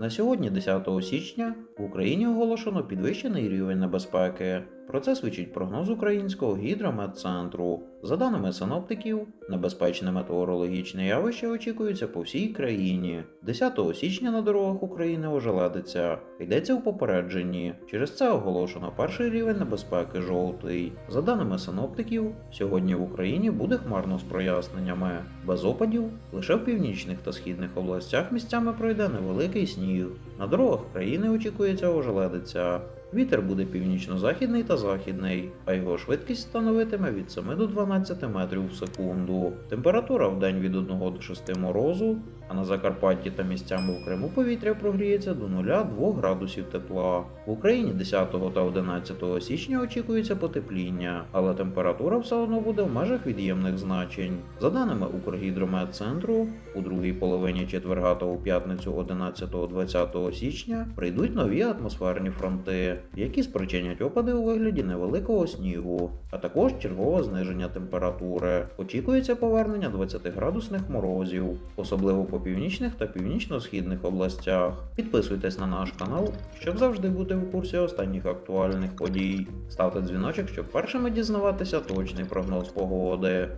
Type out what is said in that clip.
На сьогодні, 10 січня, в Україні оголошено підвищений рівень небезпеки. Про це свідчить прогноз українського гідрометцентру. За даними синоптиків, небезпечне метеорологічне явище очікується по всій країні. 10 січня на дорогах України ожеледиться. Йдеться у попередженні. Через це оголошено перший рівень небезпеки жовтий. За даними синоптиків, сьогодні в Україні буде хмарно з проясненнями. Без опадів лише в північних та східних областях місцями пройде невеликий сніг. На дорогах країни очікується ожеледиця. Вітер буде північно-західний та західний, а його швидкість становитиме від 7 до 12 метрів в секунду. Температура в день від 1 до 6 морозу, а на Закарпатті та місцями в Криму повітря прогріється до 0-2 градусів тепла. В Україні 10 та 11 січня очікується потепління, але температура все одно буде в межах від'ємних значень. За даними Укргідрометцентру, у другій половині четверга та у п'ятницю 11-20 січня прийдуть нові атмосферні фронти, які спричинять опади у вигляді невеликого снігу, а також чергове зниження температури. Очікується повернення 20-градусних морозів, особливо по північних та північно-східних областях. Підписуйтесь на наш канал, щоб завжди бути в курсі останніх актуальних подій. Ставте дзвіночок, щоб першими дізнаватися точний прогноз погоди.